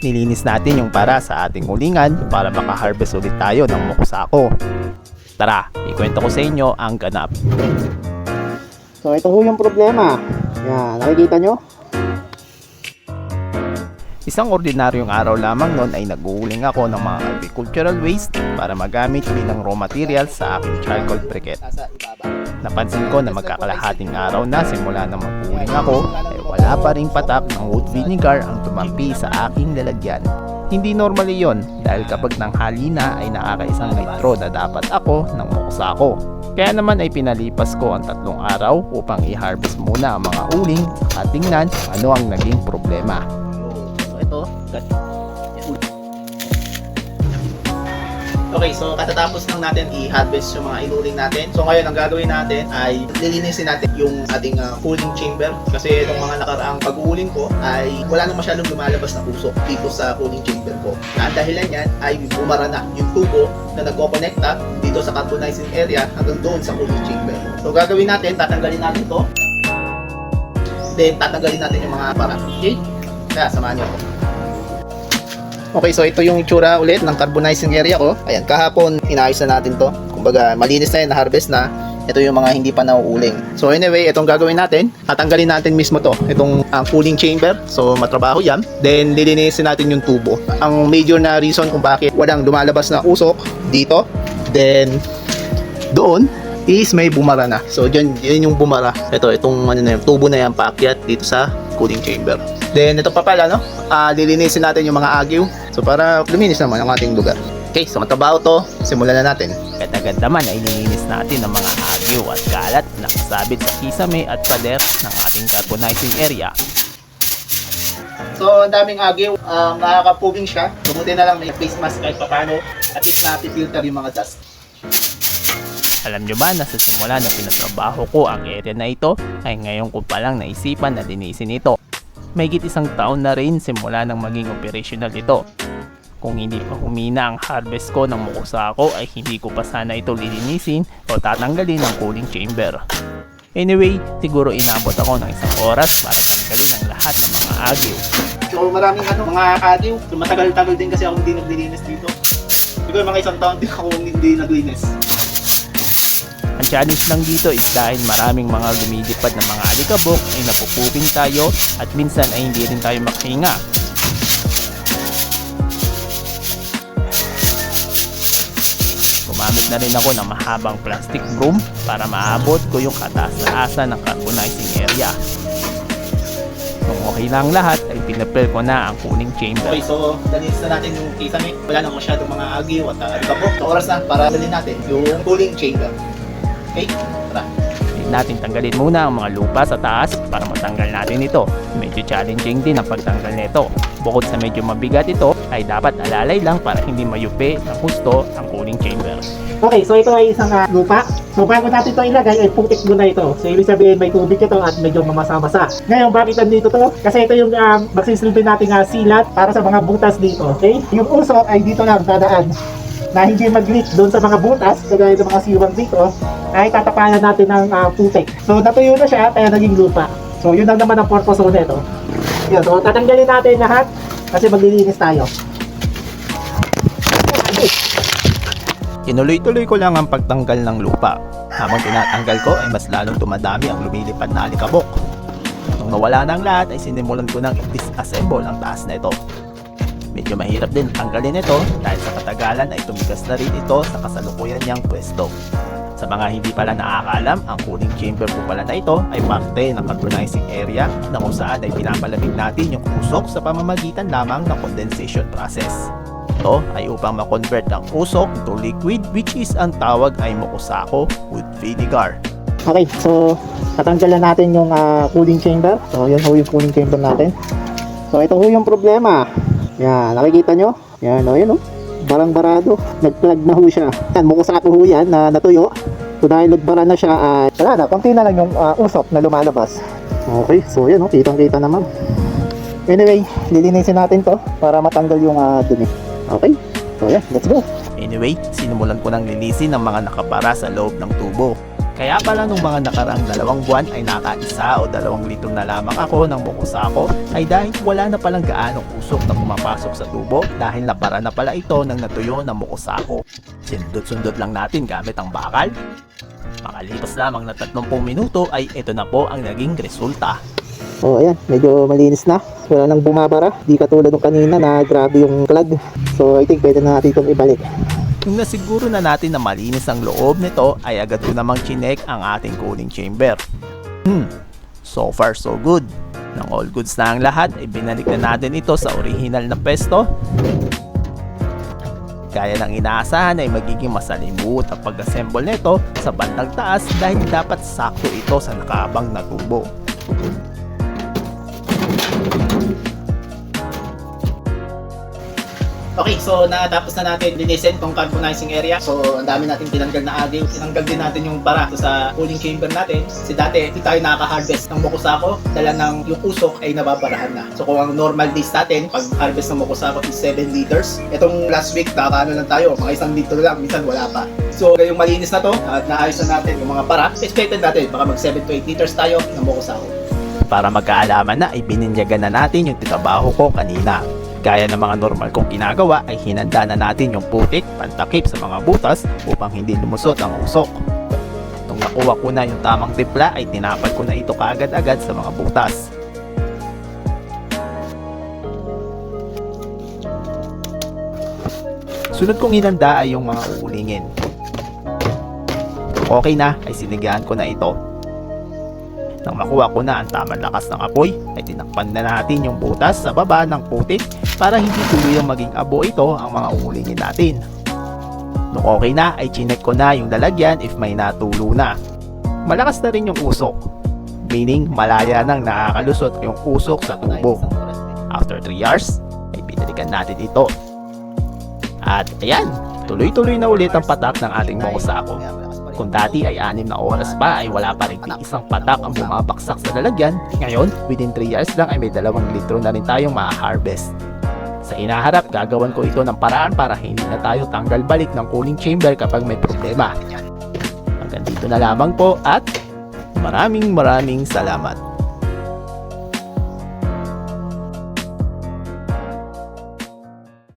nilinis natin yung para sa ating ulingan para makaharvest ulit tayo ng mukusako. Tara, ikwento ko sa inyo ang ganap. So ito ho yung problema. Yan, nakikita nyo? Isang ordinaryong araw lamang noon ay nag-uuling ako ng mga agricultural waste para magamit bilang raw material sa aking charcoal briquette. Napansin ko na magkakalahating araw na simula na mag-uuling ako wala pa ring patak ng wood vinegar ang tumampi sa aking lalagyan. Hindi normal iyon dahil kapag nanghali na ay nakakaisang litro na dapat ako ng muksa ko. Kaya naman ay pinalipas ko ang tatlong araw upang i-harvest muna ang mga uling at tingnan ano ang naging problema. So ito, Okay, so katatapos lang natin i-harvest yung mga inuling natin. So ngayon, ang gagawin natin ay lilinisin natin yung ating uh, cooling chamber. Kasi itong mga nakaraang pag-uuling ko ay wala nang masyadong lumalabas na usok dito sa cooling chamber ko. Na ang dahilan yan ay bumara na yung tubo na nagko-connecta dito sa carbonizing area hanggang doon sa cooling chamber. So gagawin natin, tatanggalin natin to. Then tatanggalin natin yung mga para. Okay? Kaya samahan niyo ako. Okay, so ito yung itsura ulit ng carbonizing area ko. Ayan, kahapon inayos na natin to. Kumbaga, malinis na yun, na-harvest na. Ito yung mga hindi pa nauuling. So anyway, itong gagawin natin, tatanggalin natin mismo to. Itong ang cooling chamber. So matrabaho yan. Then lilinisin natin yung tubo. Ang major na reason kung bakit walang lumalabas na usok dito. Then doon is may bumara na. So dyan, yun yung bumara. Ito, itong ano na yun, tubo na yan paakyat dito sa cooling chamber. Then ito pa pala, no? Ah, lilinisin natin yung mga agyo. So para luminis naman ang ating lugar. Okay, so matrabaho to. Simulan na natin. Agad-agad naman ay nilinis natin ang mga agyo at kalat na kasabit sa kisame at pader ng ating carbonizing area. So, ang daming agyo. Um, nakaka-puging siya. Buti na lang may face mask kahit papano. At least na-filter yung mga dust. Alam nyo ba na sa simula na pinatrabaho ko ang area na ito ay ngayon ko palang naisipan na linisin ito. Mahigit isang taon na rin simula nang maging operational ito. Kung hindi pa humina ang harvest ko ng mukusako ay hindi ko pa sana ito lilinisin o tatanggalin ang cooling chamber. Anyway, siguro inabot ako ng isang oras para tanggalin ang lahat ng mga agyo. So, maraming ano, mga agyo. So, matagal-tagal din kasi ako hindi naglilinis dito. Siguro mga isang taon din ako hindi naglinis. Ang challenge lang dito is dahil maraming mga lumilipad na mga alikabok ay napupuping tayo at minsan ay hindi rin tayo makahinga. Gumamit na rin ako ng mahabang plastic broom para maabot ko yung kataas-taasan ng carbonizing area. Kung okay na ang lahat ay pinapel ko na ang cooling chamber. Okay, so dalinis na natin yung kisame. Wala nang masyadong mga agyo at uh, kabok. So, oras na para dalhin natin yung cooling chamber. Okay? Tara. Natin tanggalin muna ang mga lupa sa taas para matanggal natin ito. Medyo challenging din ang pagtanggal nito. Bukod sa medyo mabigat ito, ay dapat alalay lang para hindi mayupi ng husto ang cooling chamber. Okay, so ito ay isang ah, lupa. So bago natin ito ilagay, ay putik muna ito. So ibig sabihin may tubig ito at medyo mamasa-masa. Ngayon, bakit nandito to? Kasi ito yung um, magsisilbi nating uh, silat para sa mga butas dito, okay? Yung usok ay dito lang dadaan na hindi mag-leak doon sa mga butas, kagaya ng mga siwang dito, ay tatapalan natin ng ah, putik. So natuyo na siya, kaya naging lupa. So yun lang naman ang purpose ko nito. Yun, so tatanggalin natin lahat kasi maglilinis tayo. Tinuloy-tuloy ko lang ang pagtanggal ng lupa. Habang tinatanggal ko ay mas lalong tumadami ang lumilipad na alikabok. Nung nawala na ang lahat ay sinimulan ko nang i-disassemble ang taas na ito. Medyo mahirap din tanggalin ito dahil sa katagalan ay tumigas na rin ito sa kasalukuyan niyang pwesto. Sa mga hindi pala nakakaalam, ang cooling chamber po pala na ito ay parte ng carbonizing area na kung saan ay pinapalamig natin yung usok sa pamamagitan lamang ng condensation process. Ito ay upang makonvert ang usok to liquid which is ang tawag ay mokusako with vinegar. Okay, so tatanggalan natin yung ah, cooling chamber. So yan ho yung cooling chamber natin. So ito ho yung problema. Yan, nakikita nyo? Yan o, yan o. Barang barado. Nag-plug na ho siya. Yan, mukusato ho yan na natuyo. So dahil nagbara na siya, ay wala na, konti na lang yung ah, usok na lumalabas. Okay, so yan o, kitang kita naman. Anyway, lilinisin natin to para matanggal yung ah, dumi. Okay, so yan, let's go. Anyway, sinimulan ko nang linisin ang mga nakapara sa loob ng tubo. Kaya pala nung mga nakaraang dalawang buwan ay nakaisa o dalawang litro na lamang ako ng mokusako ay dahil wala na palang gaanong usok na pumapasok sa tubo dahil napara na pala ito ng natuyo ng mokusako. Sindot-sundot lang natin gamit ang bakal. Makalipas lamang na 30 minuto ay ito na po ang naging resulta. Oh, ayan, medyo malinis na. Wala nang bumabara. Di katulad ng kanina na grabe yung clog. So, I think pwede na natin itong ibalik. Nung nasiguro na natin na malinis ang loob nito ay agad ko namang chinek ang ating cooling chamber. Hmm, so far so good. Nang all goods na ang lahat ay binalik na natin ito sa original na pesto. Kaya ng inaasahan ay magiging masalimuot ang pag-assemble nito sa bandang taas dahil dapat sakto ito sa nakaabang na tubo. Okay, so natapos na natin linisin tong carbonizing area. So, ang dami natin tinanggal na agyo. Tinanggal din natin yung bara sa cooling chamber natin. Kasi dati, hindi tayo nakaka-harvest ng mokusako. Dala ng yung usok ay nababarahan na. So, kung ang normal days natin, pag harvest ng mokusako is 7 liters. Itong last week, nakakaano lang tayo. Mga isang litro lang, minsan wala pa. So, yung malinis na to, at naayos na natin yung mga para, expected natin, baka mag 7 to 8 liters tayo ng mokusako. Para magkaalaman na ay bininyagan na natin yung tinabaho ko kanina. Gaya ng mga normal kong ginagawa ay hinanda na natin yung putik, pantakip sa mga butas upang hindi lumusot ang usok. Nung nakuha ko na yung tamang timpla ay tinapal ko na ito kaagad-agad sa mga butas. Sunod kong hinanda ay yung mga uulingin. Okay na ay sinigahan ko na ito. Nang makuha ko na ang tamang lakas ng apoy, ay tinakpan na natin yung butas sa baba ng putik para hindi tuluyang maging abo ito ang mga uulingin natin. Nung okay na, ay chinek ko na yung lalagyan if may natulo na. Malakas na rin yung usok, meaning malaya nang nakakalusot yung usok sa tubo. After 3 hours, ay binalikan natin ito. At ayan, tuloy-tuloy na ulit ang patak ng ating mokusako. Kung dati ay 6 na oras pa ay wala pa rin isang patak ang bumabaksak sa lalagyan, ngayon within 3 years lang ay may 2 litro na rin tayong ma-harvest. Sa inaharap, gagawan ko ito ng paraan para hindi na tayo tanggal balik ng cooling chamber kapag may problema. Hanggang dito na lamang po at maraming maraming salamat.